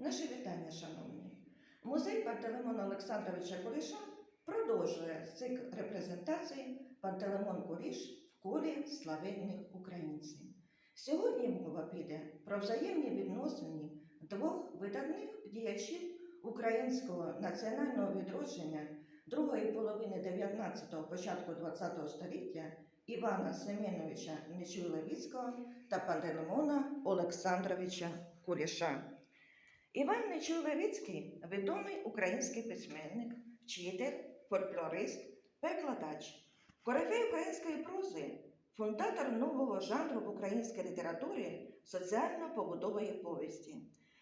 Наше вітання, шановні. Музей Пантелеймона Олександровича Куліша продовжує цикл репрезентації Пантелеймон Куліш в колі славетних українців. Сьогодні мова піде про взаємні відносини двох видатних діячів українського національного відродження другої половини 19-го, початку 20-го століття Івана Семеновича Нечуй-Левіцького та Пантелеймона Олександровича Куліша. Іван Нечуй-Левіцький – відомий український письменник, вчитель, фольклорист, перекладач, корифей української прози, фундатор нового жанру в українській літературі соціально-побудової повісті.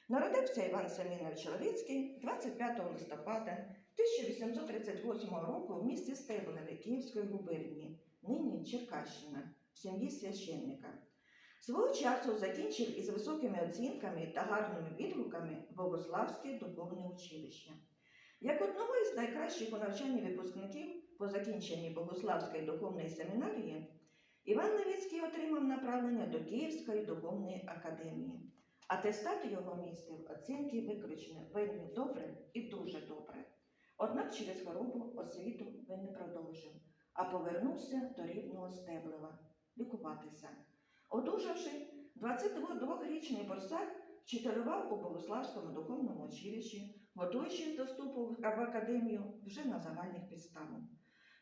Народився Іван Семенович Левіцький 25 листопада 1838 року в місті Стеблеве Київської губернії, нині Черкащина, в сім'ї священника. Свого часу закінчив із високими оцінками та гарними відгуками Богославське духовне училище. Як одного із найкращих у навчанні випускників по закінченні Богославської духовної семінарії, Іван Левіцький отримав направлення до Київської духовної академії. Атестат його містив оцінки виключно вельми добре і дуже добре. Однак через хворобу освіту він не продовжив, а повернувся до рідного Стеблева лікуватися. Одужавши, 22-річний борсак вчителював у Богославському духовному училищі, готуючись до вступу в академію вже на загальних підставах.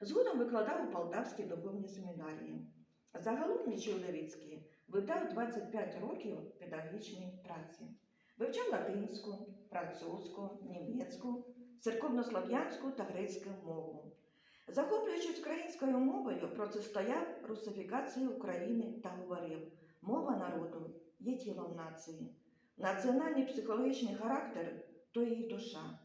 Згодом викладав у Полтавській духовній семінарії. Загалом Нічий Левіцький видав 25 років педагогічної праці. Вивчав латинську, французьку, німецьку, церковнослов'янську та грецьку мову. Захоплюючись українською мовою, протистояв русифікації України та говорив: мова народу є тілом нації, національний психологічний характер то її душа.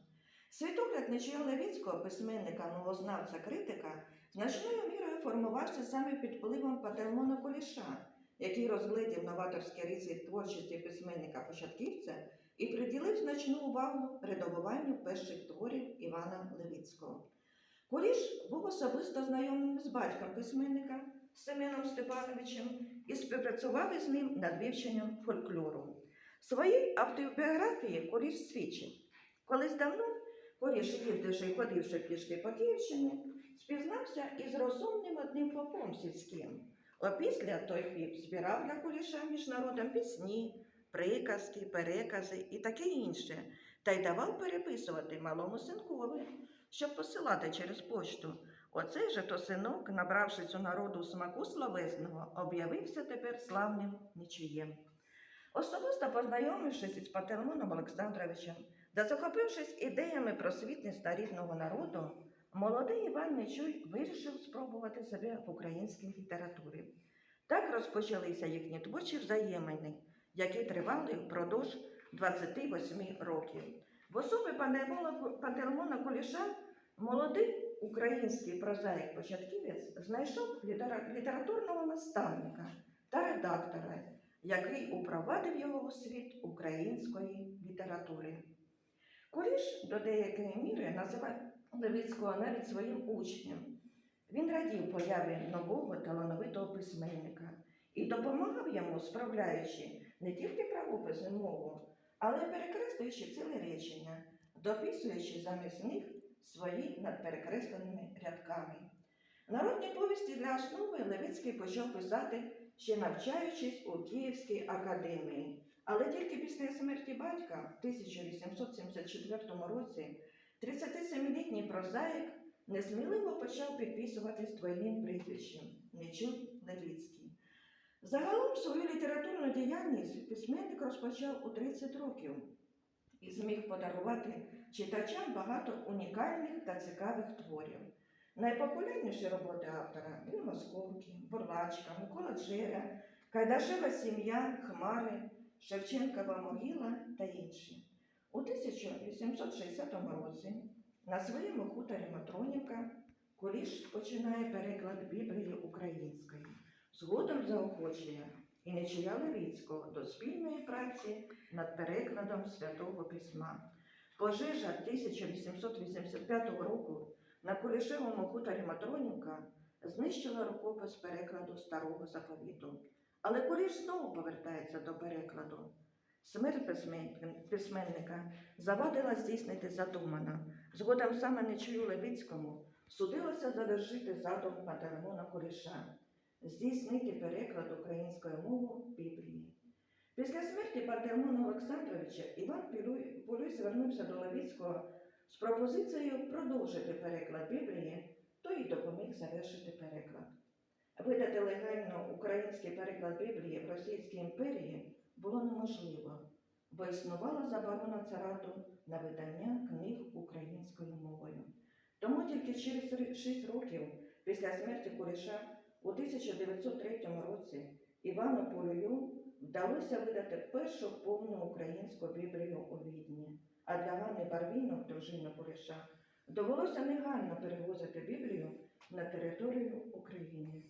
Світогляд Нечія Левіцького, письменника, мовознавця, критика, значною мірою формувався саме під впливом Пателмона Коліша, який розглядів новаторські риси творчості письменника-початківця і приділив значну увагу редагуванню перших творів Івана Левіцького. Куліш був особисто знайомим з батьком письменника Семеном Степановичем і співпрацював із ним над вивченням фольклору. В своїй автобіографії Куліш свідчив, колись давно Куліш, їздивши і ходивши пішки по Київщині, спізнався із розумним одним попом сільським. Опісля той піп збирав для Куліша між народом пісні, приказки, перекази і таке інше, та й давав переписувати малому синкові, щоб посилати через почту. Оцей же то синок, набравшись у народу смаку словесного, об'явився тепер славним нічиєм. Особисто познайомившись із Пателмоном Олександровичем та захопившись ідеями просвітництва рідного народу, молодий Іван Нечуй вирішив спробувати себе в українській літературі. Так розпочалися їхні творчі взаємини, які тривали впродовж 28 років. В особі Пантелеймона- Куліша молодий український прозаїк-початківець знайшов літературного наставника та редактора, який упровадив його у світ української літератури. Куліш до деякої міри називав Левіцького навіть своїм учнем. Він радів появі нового талановитого письменника і допомагав йому, справляючи не тільки правописну мову, але перекреслюючи ціле речення, дописуючи замість них свої над перекресленими рядками. Народні повісті для основи Левицький почав писати, ще навчаючись у Київській академії. Але тільки після смерті батька в 1874 році 37-літній прозаїк несміливо почав підписуватись двойним прізвищем Нечуй Левіцький. Загалом свою літературну діяльність письменник розпочав у 30 років і зміг подарувати читачам багато унікальних та цікавих творів. Найпопулярніші роботи автора Дві Московки, Бурлачка, Микола Джеря, Кайдашева сім'я, Хмари, Шевченкова могила та інші. У 1860 році на своєму хуторі Матронівка Куліш починає переклад Біблії українською. Згодом заохочує і Нечия Левіцького до спільної праці над перекладом Святого Письма. Пожежа 1885 року на Кулішевому хуторі Матронівка знищила рукопис перекладу старого заповіту. Але Куліш знову повертається до перекладу. Смерть письменника завадила здійснити задумана. Згодом саме Нечую Левицькому судилося завершити задум Пантелеймона Куліша здійснити переклад українською мовою Біблії. Після смерті Пантелеймона Олександровича Іван Полюй звернувся до Левицького з пропозицією продовжити переклад Біблії, той і допоміг завершити переклад. Видати легально український переклад Біблії в Російській імперії було неможливо, бо існувала заборона царату на видання книг українською мовою. Тому тільки через 6 років після смерті Куліша у 1903 році Івану Полюю вдалося видати першу повну українську Біблію у Відні, а для Ганни Барвінок, дружини Куліша, довелося негайно перевозити Біблію на територію України.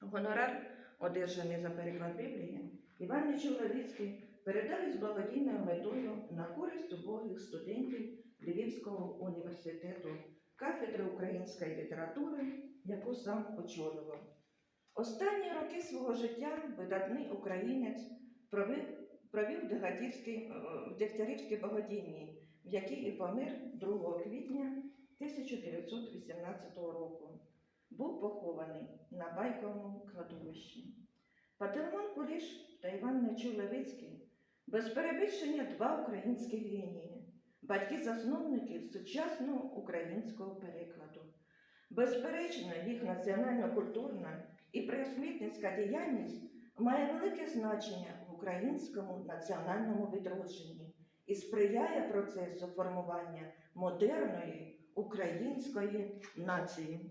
Гонорар, одержаний за переклад Біблії, Іван Нечоловіцький передав із благодійною метою на користь убогих студентів Львівського університету, кафедри української літератури, яку сам очолював. Останні роки свого життя видатний українець провів, провів в Дегтярівській, е, в Богодінні, в якій і помер 2 квітня 1918 року. Був похований на Байковому кладовищі. Патермон Куліш та Іван Нечуй Левицький без перебільшення два українські генії, батьки-засновники сучасного українського перекладу. Безперечно, їх національно-культурна і просвітницька діяльність має велике значення в українському національному відродженні і сприяє процесу формування модерної української нації.